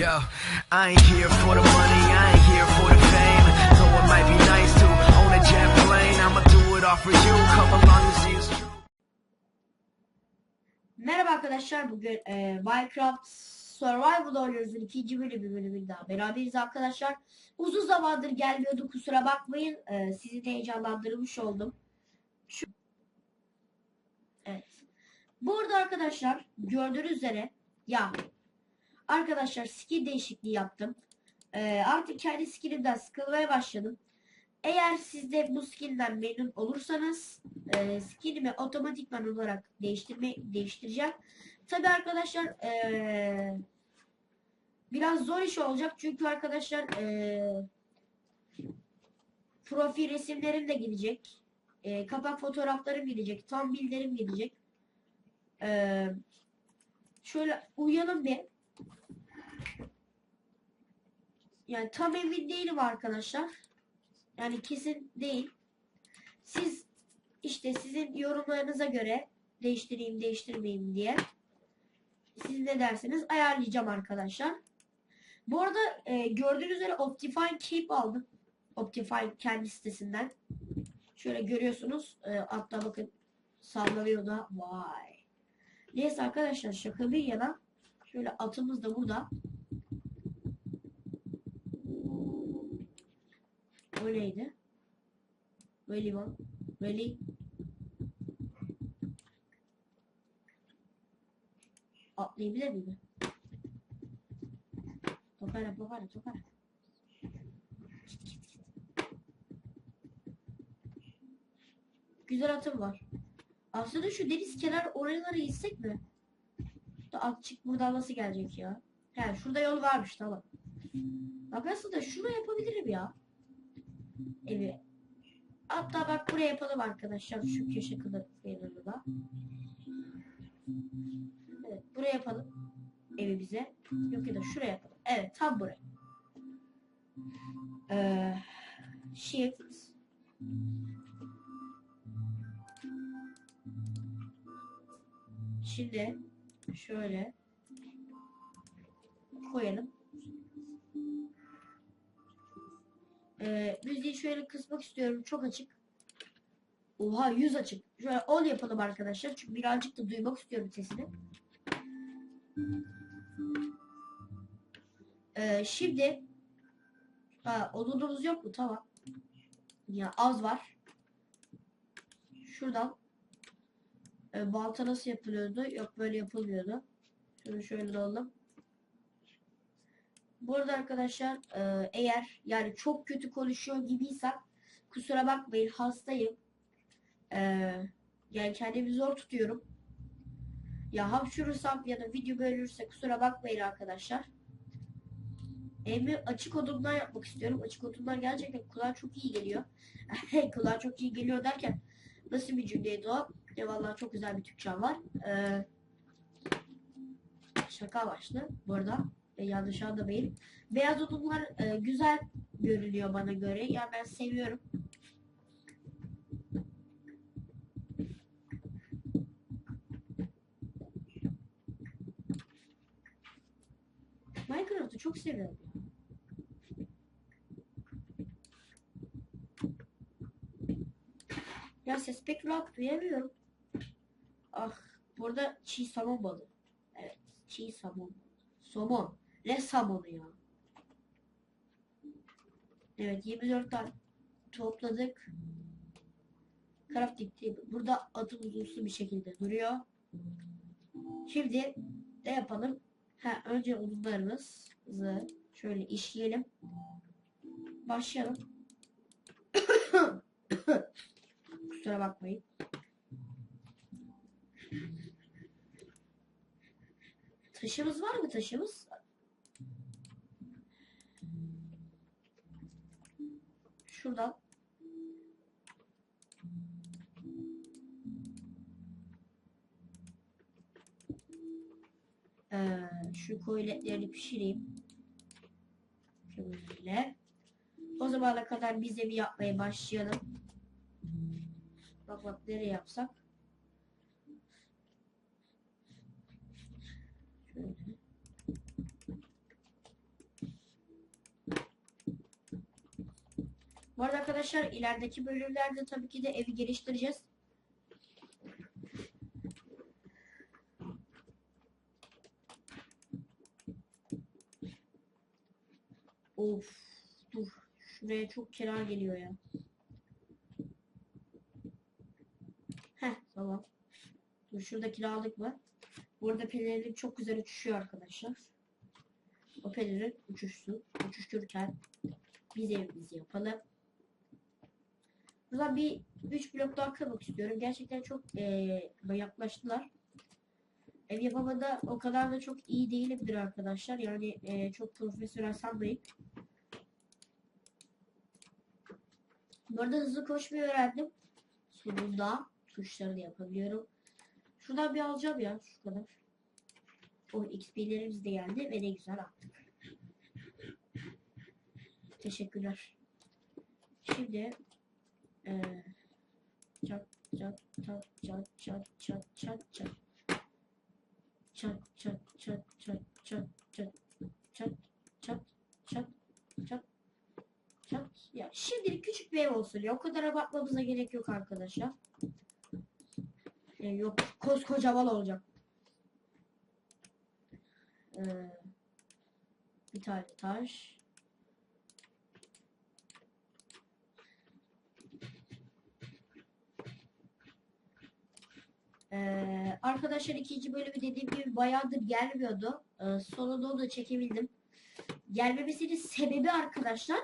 Yo, I ain't here for the money, I ain't here for the fame. Though it might be nice to own a jet plane, I'ma do it all for you. Come along and see it's. Merhaba arkadaşlar bugün e, Minecraft Survival oynuyoruzun ikinci bölümü bölümünde daha beraberiz arkadaşlar. Uzun zamandır gelmiyordu kusura bakmayın. E, sizi de heyecanlandırmış oldum. Şu... Evet. Bu arada arkadaşlar gördüğünüz üzere ya arkadaşlar skin değişikliği yaptım. E, artık kendi skinimden sıkılmaya başladım. Eğer siz de bu skinden memnun olursanız e, skinimi otomatikman olarak değiştirme değiştireceğim. Tabi arkadaşlar e, biraz zor iş olacak çünkü arkadaşlar e, profil resimlerim de gidecek. E, kapak fotoğraflarım gidecek. Tam bildirim gidecek. E, şöyle uyuyalım bir. Yani tam emin değilim arkadaşlar. Yani kesin değil. Siz işte sizin yorumlarınıza göre değiştireyim değiştirmeyeyim diye siz ne dersiniz ayarlayacağım arkadaşlar. Bu arada e, gördüğünüz üzere Optifine Cape aldım. Optifine kendi sitesinden. Şöyle görüyorsunuz. E, hatta bakın sallanıyor da. Vay. Neyse arkadaşlar şaka bir yana. Şöyle atımız da burada. O neydi? Really mi? Really? Atlayabilir miyim? Tokara, tokara, tokara. Güzel atım var. Aslında şu deniz kenarı oralara gitsek mi? Da atçık buradan nasıl gelecek ya? He şurada yol varmış tamam. Bak aslında şunu yapabilirim ya evi. Hatta bak buraya yapalım arkadaşlar şu köşe kıyılarını da. Evet buraya yapalım evi bize. Yok ya da şuraya yapalım. Evet tam buraya. Ee, shift Şimdi şöyle koyalım. Ee, müziği şöyle kısmak istiyorum. Çok açık. Oha 100 açık. Şöyle 10 yapalım arkadaşlar. Çünkü birazcık da duymak istiyorum sesini. Ee, şimdi ha, odunumuz yok mu? Tamam. Ya az var. Şuradan e, balta nasıl yapılıyordu? Yok böyle yapılmıyordu. Şunu şöyle alalım. Burada arkadaşlar e, eğer yani çok kötü konuşuyor gibiysem kusura bakmayın hastayım. E, yani kendimi zor tutuyorum. Ya hapşurursam ya da video bölünürse kusura bakmayın arkadaşlar. Evimi açık odundan yapmak istiyorum. Açık odundan gerçekten kulağa çok iyi geliyor. kulağa çok iyi geliyor derken nasıl bir cümleydi o? Ya vallahi çok güzel bir Türkçem var. Ee, şaka başlı bu arada. E, yanlış anlamayın. Beyaz odunlar e, güzel görünüyor bana göre. Ya ben seviyorum. Minecraft'ı çok seviyorum. Ya ses pek rahat duyamıyorum. Ah burada çiğ somon balığı. Evet çiğ somon. Somon. Ne somonu ya? Evet 24 tane topladık. Crafting table. Burada adım uzunsu bir şekilde duruyor. Şimdi ne yapalım? Ha, önce odunlarımızı şöyle işleyelim. Başlayalım. Kusura bakmayın. Taşımız var mı taşımız? Şuradan. Ee, şu koyletlerini pişireyim. Şöyle. O zamana kadar biz evi yapmaya başlayalım. Bak bak nereye yapsak. Şöyle. Arkadaşlar ilerideki bölümlerde tabii ki de evi geliştireceğiz. Of dur. Şuraya çok kira geliyor ya. Heh tamam. Dur şurada kiralık var. Burada pelerin çok güzel uçuşuyor arkadaşlar. O pelerin uçuşsun. Uçuşurken biz evimizi yapalım. Buradan bir 3 blok daha kırmak istiyorum. Gerçekten çok eee yaklaştılar. Ev yapımında o kadar da çok iyi değilimdir arkadaşlar. Yani eee, çok profesyonel sanmayın. Bu arada hızlı koşmayı öğrendim. Sonunda tuşlarını yapabiliyorum. Şuradan bir alacağım ya şu kadar. O XP'lerimiz de geldi ve ne güzel attık. Teşekkürler. Şimdi çat çat çat çat çat çat çat çat çat çat çat çat çat çat çat çat çat çat çat ya şimdilik küçük bir ev olsun ya o kadar abartmamıza gerek yok arkadaşlar. Ya yok koskocaman olacak. Ee, bir tane taş. Ee, arkadaşlar ikinci bölümü dediğim gibi bayağıdır gelmiyordu. Ee, sonunda onu çekebildim. Gelmemesinin sebebi arkadaşlar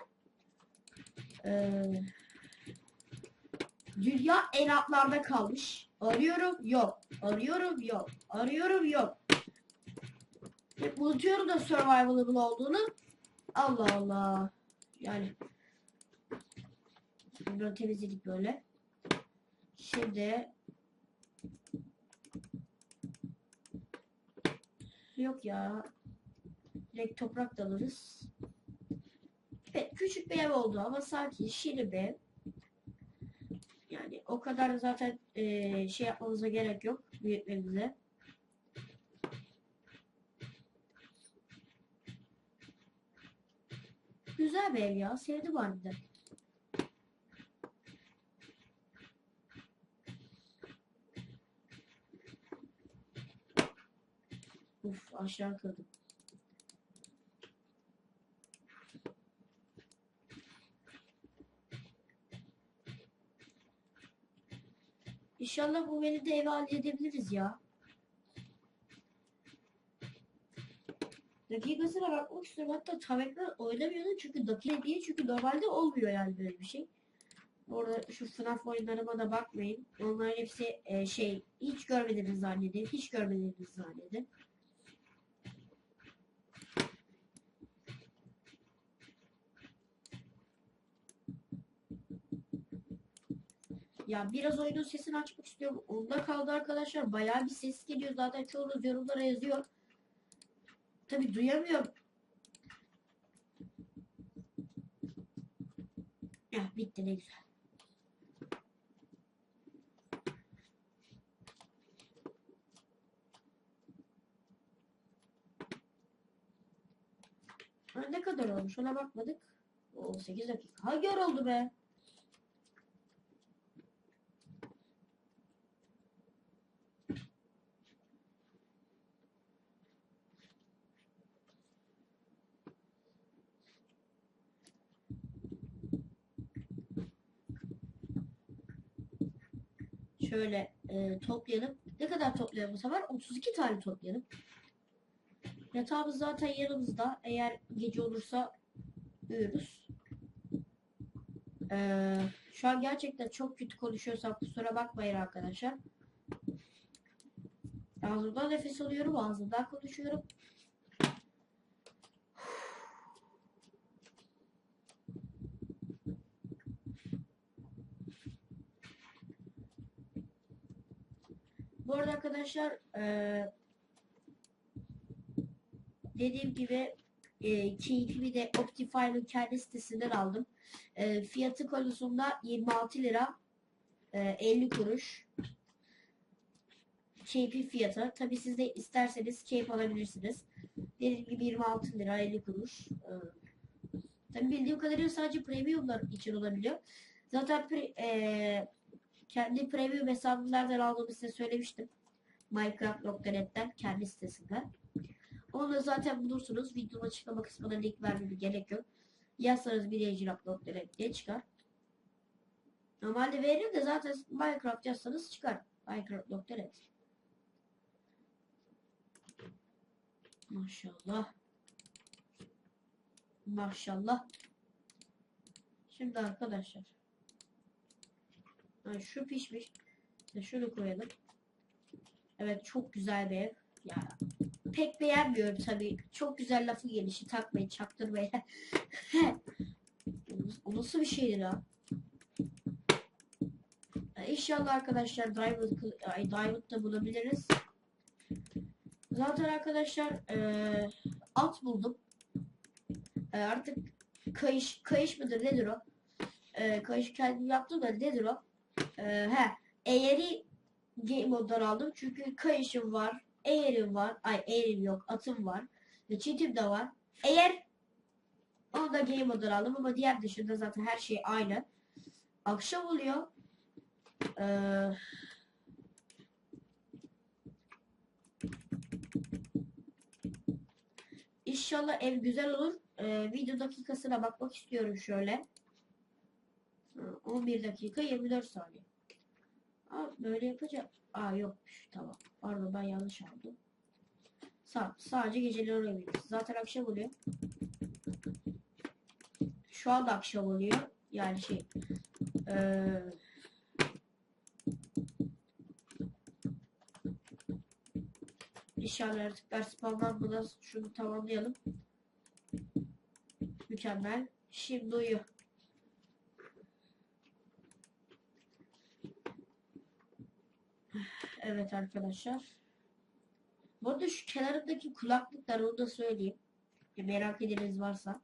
ee, dünya en altlarda kalmış. Arıyorum yok. Arıyorum yok. Arıyorum yok. Hep unutuyorum da survival'ın olduğunu. Allah Allah. Yani bunu temizledik böyle. Şimdi yok ya. Direkt toprak da alırız. Evet küçük bir ev oldu ama sanki şirin bir ev. Yani o kadar zaten eee, şey yapmamıza gerek yok büyütmemize. Güzel bir ev ya. Sevdim harbiden. Uf aşağı kırdım. İnşallah bu beni de eve halledebiliriz ya. Dakikasına bakmak istiyorum. Hatta tam ekran oynamıyordu çünkü dakika değil çünkü normalde olmuyor yani böyle bir şey. Orada şu FNAF oyunlarıma da bakmayın. Onların hepsi e, şey hiç görmediğiniz zannedin. Hiç görmediğiniz zannedin. Ya biraz oyunun sesini açmak istiyorum. Onda kaldı arkadaşlar. Bayağı bir ses geliyor. Zaten çoğunuz yorumlara yazıyor. Tabi duyamıyorum. Ya bitti ne güzel. Ne kadar olmuş ona bakmadık. O 8 dakika. Ha gör oldu be. Şöyle e, toplayalım. Ne kadar toplayalım bu sefer? 32 tane toplayalım. Yatağımız zaten yanımızda. Eğer gece olursa uyuruz. Ee, şu an gerçekten çok kötü konuşuyorsam kusura bakmayın arkadaşlar. Ağzımdan nefes alıyorum, ağzımdan konuşuyorum. Bu arada arkadaşlar eee dediğim gibi e, keyfimi de Optify'ın kendi sitesinden aldım. E, fiyatı konusunda 26 lira e, 50 kuruş. Keyfi fiyatı. Tabi siz de isterseniz keyif alabilirsiniz. Dediğim gibi 26 lira 50 kuruş. E, Tabii bildiğim kadarıyla sadece premiumlar için olabiliyor. Zaten pre- eee, kendi premium hesabımı nereden aldığımı size söylemiştim. Minecraft.net'ten kendi sitesinden. Onu da zaten bulursunuz. Videonun açıklama kısmına link vermeme gerek yok. Yazsanız bilecilap.net diye çıkar. Normalde veririm de zaten Minecraft yazsanız çıkar. Minecraft.net Maşallah. Maşallah. Şimdi arkadaşlar. Ha, şu pişmiş. Şunu koyalım. Evet çok güzel bir ev. Ya pek beğenmiyorum tabii. Çok güzel lafı gelişi takmayın çaktırmayın. o nasıl bir şeydir ha? İnşallah arkadaşlar Diamond, ay, Diamond da bulabiliriz. Zaten arkadaşlar eee, at buldum. Eee, artık kayış kayış mıdır nedir o? Eee, kayış kendim yaptım da nedir o? Eee, he eğeri game moddan aldım çünkü kayışım var, eğerim var, ay eğerim yok, atım var ve çitim de var. Eğer onu da game moddan aldım ama diğer dışında zaten her şey aynı. Akşam oluyor. Eee İnşallah ev güzel olur. Ee, video dakikasına bakmak istiyorum şöyle. Ha, 11 dakika 24 saniye. Aa, böyle yapacağım. Aa yokmuş. Tamam. Pardon ben yanlış aldım. Sa sadece geceleri oynayabiliriz. Zaten akşam oluyor. Şu anda akşam oluyor. Yani şey. Eee İnşallah yaratıklar spamlanmadan şunu tamamlayalım. Mükemmel. Şimdi uyuyor. Evet arkadaşlar. Bu arada şu kenarındaki kulaklıklar onu da söyleyeyim. Bir merak edeniz varsa.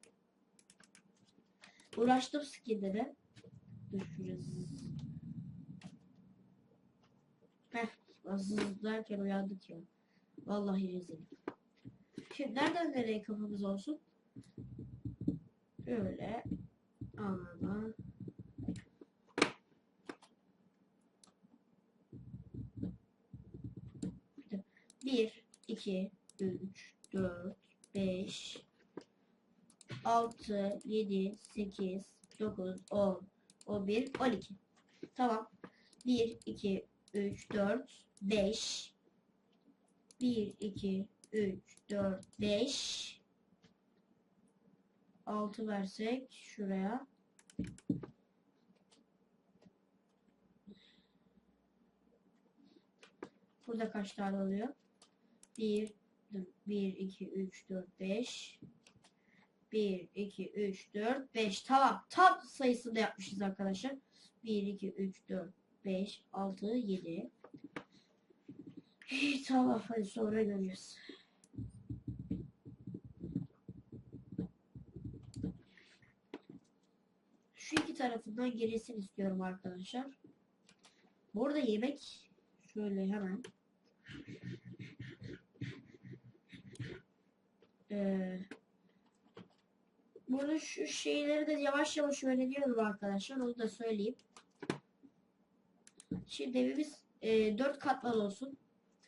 Uğraştım skinde de. Şurası. Heh. Azız derken uyandık ya. Vallahi rezil. Şimdi nereden nereye kafamız olsun? Böyle. Ama. Bir, iki, üç, dört, beş, altı, yedi, sekiz, dokuz, on, on bir, on iki. Tamam. Bir, iki, üç, dört, beş, 1, 2, 3, 4, 5. 6 versek şuraya. Burada kaç tane oluyor? 1, 1, 2, 3, 4, 5. 1, 2, 3, 4, 5. Tamam. Tam sayısını da yapmışız arkadaşlar. 1, 2, 3, 4, 5, 6, 7. İyi, tamam hadi sonra görürüz. Şu iki tarafından gerilsin istiyorum arkadaşlar. Burada yemek şöyle hemen ee, burada şu şeyleri de yavaş yavaş öğreniyorum arkadaşlar. Onu da söyleyeyim. Şimdi evimiz e, 4 katman olsun.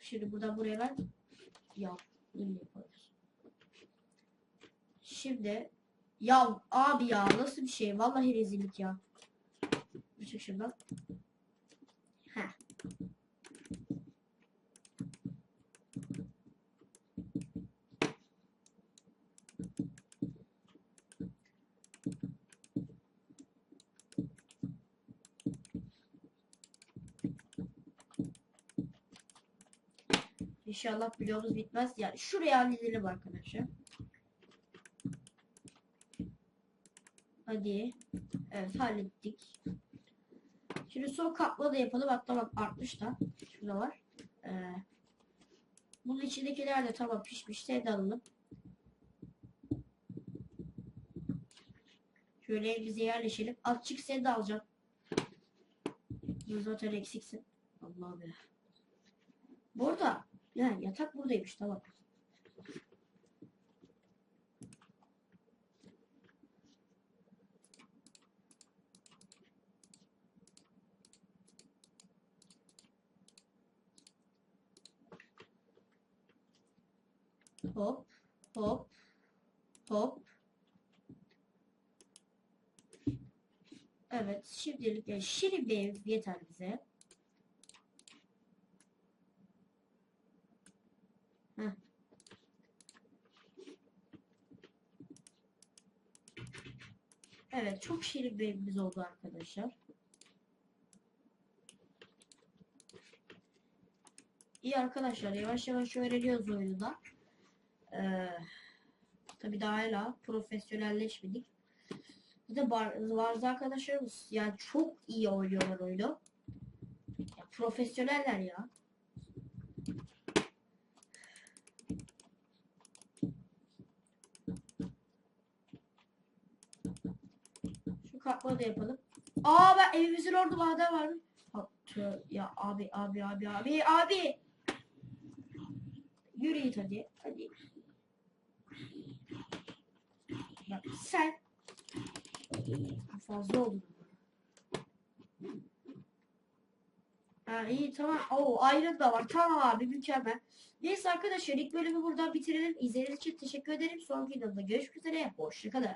Şimdi buradan buraya ben ya yapıyoruz. Şimdi ya abi ya nasıl bir şey? Vallahi rezillik ya. Çık şuradan. Heh. İnşallah bloğumuz bitmez. Yani şuraya halledelim arkadaşlar. Hadi. Evet hallettik. Şimdi son katma da yapalım. Hatta bak artmış da. Şurada var. Ee, bunun içindekiler de tamam pişmiş. De alalım. Şöyle elimize yerleşelim. Azıcık sen de alacağım. Zaten eksiksin. Allah be. Bu arada ne yatak buradaymış tamam. Hop hop hop. Evet şimdilik yani şirin bir ev yeter bize. Evet. Çok şirin bir evimiz oldu arkadaşlar. İyi arkadaşlar. Yavaş yavaş öğreniyoruz oyunu da. Ee, tabii daha hala profesyonelleşmedik. Bir de bazı arkadaşlarımız yani çok iyi oynuyorlar oyunu. Ya, profesyoneller ya. Şu katmanı da yapalım. Aa ben evimizin orada. Ha, tö- Ya abi abi abi abi abi. Yürü git hadi. Hadi. Bak sen fazla oldu. Ha iyi tamam. Oo ayrı da var. Tamam abi mükemmel. Neyse arkadaşlar ilk bölümü buradan bitirelim. İzlediğiniz için teşekkür ederim. Sonraki videoda görüşmek üzere. Hoşçakalın.